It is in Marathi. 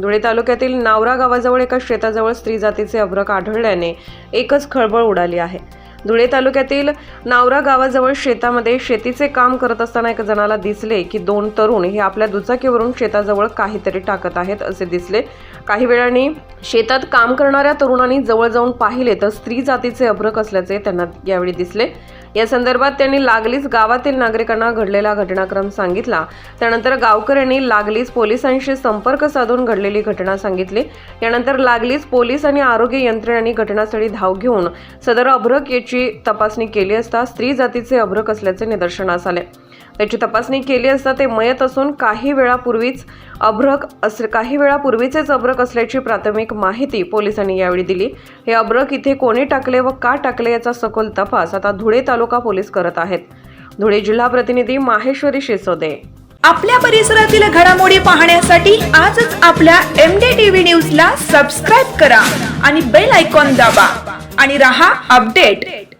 धुळे तालुक्यातील नावरा गावाजवळ एका शेताजवळ स्त्री जातीचे अभ्रक आढळल्याने एकच खळबळ उडाली आहे. धुळे तालुक्यातील नावरा गावाजवळ शेतामध्ये शेतीचे काम करत असताना एका जणाला दिसले की दोन तरुण हे आपल्या दुचाकीवरून शेताजवळ काहीतरी टाकत आहेत असे दिसले. काही वेळाने शेतात काम करणाऱ्या तरुणांनी जवळ जाऊन पाहिले तर स्त्री जातीचे अभ्रक असल्याचे त्यांना यावेळी दिसले. या संदर्भात त्यांनी लागलीच गावातील नागरिकांना घडलेला घटनाक्रम सांगितला. त्यानंतर गावकऱ्यांनी लागलीच पोलिसांशी संपर्क साधून घडलेली घटना सांगितली. यानंतर लागलीच पोलीस आणि आरोग्य यंत्रणांनी घटनास्थळी धाव घेऊन सदर अभ्रक याची तपासणी केली असता स्त्री जातीचे अभ्रक असल्याचे निदर्शनास आले. त्याची तपासणी केली असता ते मयत असून काही वेळापूर्वीच अभ्रक अस काही वेळापूर्वीचेच अभ्रक असल्याची प्राथमिक माहिती पोलिसांनी यावेळी दिली. हे अब्रक इथे कोणी टाकले व का टाकले याचा सखोल तपास आता धुळे तालुका पोलीस करत आहेत. धुळे जिल्हा प्रतिनिधी माहेश्वरी शिसोदे. आपल्या परिसरातील घडामोडी पाहण्यासाठी आजच आपल्या एम डी टीव्ही न्यूज ला सबस्क्राईब करा आणि बेल आयकॉन दाबा. आणि रहा अपडेट.